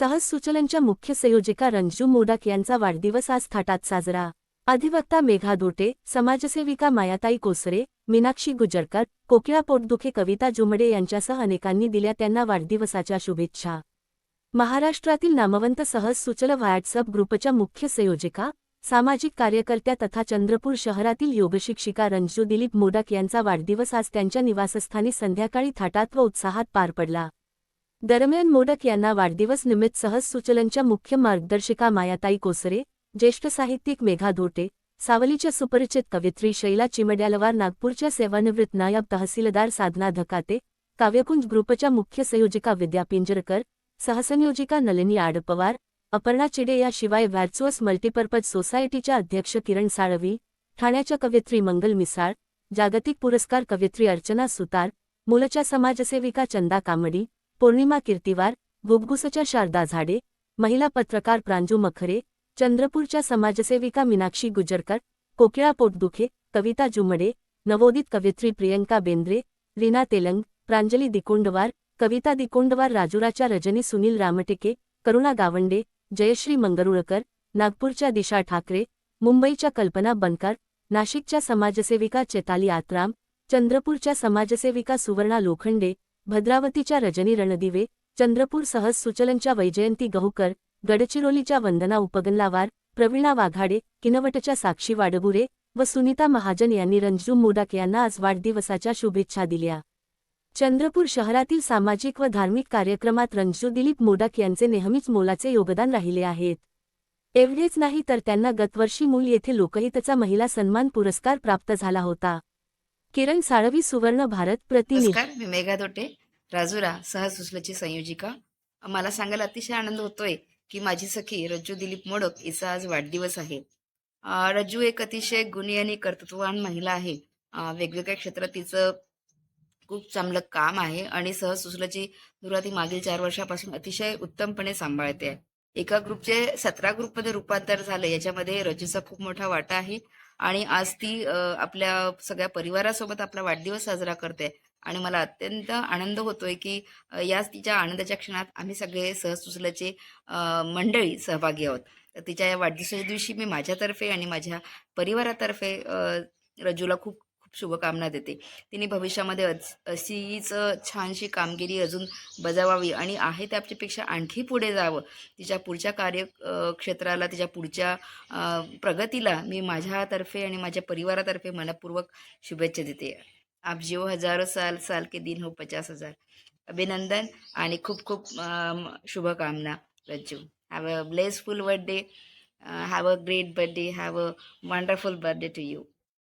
सहज सुचलनच्या मुख्य संयोजिका रंजू मोडक यांचा वाढदिवस आज थाटात साजरा. अधिवक्ता मेघा दोटे समाजसेविका मायाताई कोसरे मीनाक्षी गुजरकर कोकिळा पोटदुखे कविता जुमडे यांच्यासह अनेकांनी दिल्या त्यांना वाढदिवसाच्या शुभेच्छा. महाराष्ट्रातील नामवंत सहज सुचल व्हॉट्सअप ग्रुपच्या मुख्य संयोजिका सामाजिक कार्यकर्त्या तथा चंद्रपूर शहरातील योगशिक्षिका रंजू दिलीप मोडक यांचा वाढदिवस आज त्यांच्या निवासस्थानी संध्याकाळी थाटात व उत्साहात पार पडला. दरम्यान मोडक यांना वाढदिवस निमित्त सहज सुचलनच्या मुख्य मार्गदर्शिका मायाताई कोसरे ज्येष्ठ साहित्यिक मेघा धोटे सावलीच्या सुपरिचित कवित्री शैला चिमड्यालवार नागपूरच्या सेवानिवृत्त नायब तहसीलदार साधना धकाते काव्यकुंज ग्रुपच्या मुख्य संयोजिका विद्या पिंजरकर सहसंयोजिका नलिनी आडपवार अपर्णा चिडे याशिवाय व्हॅर्चुअस मल्टीपर्पज सोसायटीच्या अध्यक्ष किरण साळवी ठाण्याच्या कवित्री मंगल मिसाळ जागतिक पुरस्कार कवित्री अर्चना सुतार मूलच्या समाजसेविका चंदा कामडी पौर्णिमा कीर्तिवार गुबगुसच्या शारदा झाडे महिला पत्रकार प्रांजू मखरे चंद्रपूरच्या समाजसेविका मीनाक्षी गुजरकर कोकिळा पोटदुखे कविता जुमडे नवोदित कवित्री प्रियंका बेंद्रे रीना तेलंग प्रांजली दिकोंडवार कविता दिकोंडवार राजुराच्या रजनी सुनील रामटेके करुणा गावंडे जयश्री मंगरुळकर नागपूरच्या दिशा ठाकरे मुंबईच्या कल्पना बनकर नाशिकच्या समाजसेविका चेताली आत्राम चंद्रपूरच्या समाजसेविका सुवर्णा लोखंडे भद्रावतीच्या रजनी रणदिवे चंद्रपूर सहज सुचलनच्या वैजयंती गहुकर गडचिरोलीच्या वंदना उपगनलावार प्रवीणा वाघाडे किनवटच्या साक्षी वाडबुरे व सुनीता महाजन यांनी रंजू मोडाक यांना आज वाढदिवसाच्या शुभेच्छा दिल्या. चंद्रपूर शहरातील सामाजिक व धार्मिक कार्यक्रमात रंजू दिलीप मोडक यांचे नेहमीच मोलाचे योगदान राहिले आहेत. एवढेच नाही तर त्यांना गतवर्षी मूल येथे लोकहितचा महिला सन्मान पुरस्कार प्राप्त झाला होता. किरण साळवी सुवर्ण भारत प्रतिनिधी. मेघा दोटे राजुरा सहज सुचल्याची संयोजिका. मला सांगायला अतिशय आनंद होतोय की माझी सखी रज्जू दिलीप मोडक हिचा आज वाढदिवस आहे. रज्जू एक अतिशय गुणी आणि कर्तृत्ववान महिला आहे. वेगवेगळ्या क्षेत्रात तिचं खूप चांगलं काम आहे आणि सहज सुचल्याची दुरा ती मागील चार वर्षापासून अतिशय उत्तमपणे सांभाळते. आहे एका ग्रुपचे सतरा ग्रुपमध्ये रूपांतर झालं याच्यामध्ये रज्जूचा खूप मोठा वाटा आहे. आणि आज ती आपल्या सगळ्या परिवारासोबत आपला वाढदिवस साजरा करते. आणि मला अत्यंत आनंद होतोय की याच तिच्या आनंदाच्या क्षणात आम्ही सगळे सहज सुचल्याचे मंडळी सहभागी आहोत. तर तिच्या या वाढदिवसाच्या दिवशी मी माझ्यातर्फे आणि माझ्या परिवारातर्फे रजूला खूप खूप शुभकामना देते. तिने भविष्यामध्ये अशीच छानशी कामगिरी अजून बजावावी आणि आहे त्यापेक्षा आणखी पुढे जावं. तिच्या पुढच्या कार्य क्षेत्राला तिच्या पुढच्या प्रगतीला मी माझ्यातर्फे आणि माझ्या परिवारातर्फे मनपूर्वक शुभेच्छा देते. आप जिओ हजारो साल साल के दिन हो पचास हजार। अभिनंदन आणि खूप खूप शुभकामना Rajju. Have a blessful birthday have a great birthday have a wonderful birthday to you